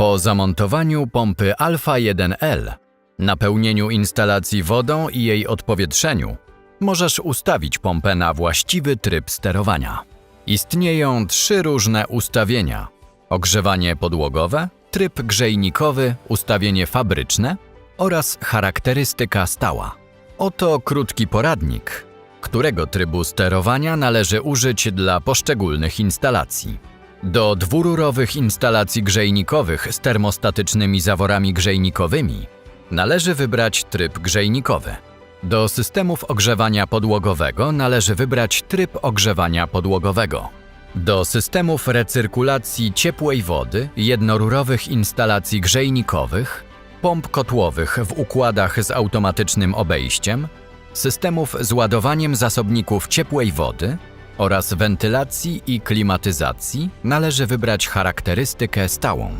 Po zamontowaniu pompy Alfa 1L, napełnieniu instalacji wodą i jej odpowietrzeniu, możesz ustawić pompę na właściwy tryb sterowania. Istnieją trzy różne ustawienia: ogrzewanie podłogowe, tryb grzejnikowy, ustawienie fabryczne oraz charakterystyka stała. Oto krótki poradnik, którego trybu sterowania należy użyć dla poszczególnych instalacji. Do dwururowych instalacji grzejnikowych z termostatycznymi zaworami grzejnikowymi należy wybrać tryb grzejnikowy. Do systemów ogrzewania podłogowego należy wybrać tryb ogrzewania podłogowego. Do systemów recyrkulacji ciepłej wody, jednorurowych instalacji grzejnikowych, pomp kotłowych w układach z automatycznym obejściem, systemów z ładowaniem zasobników ciepłej wody oraz wentylacji i klimatyzacji należy wybrać charakterystykę stałą.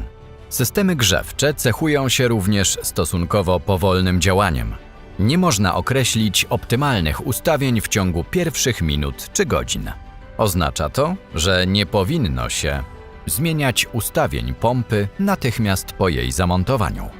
Systemy grzewcze cechują się również stosunkowo powolnym działaniem. Nie można określić optymalnych ustawień w ciągu pierwszych minut czy godzin. Oznacza to, że nie powinno się zmieniać ustawień pompy natychmiast po jej zamontowaniu.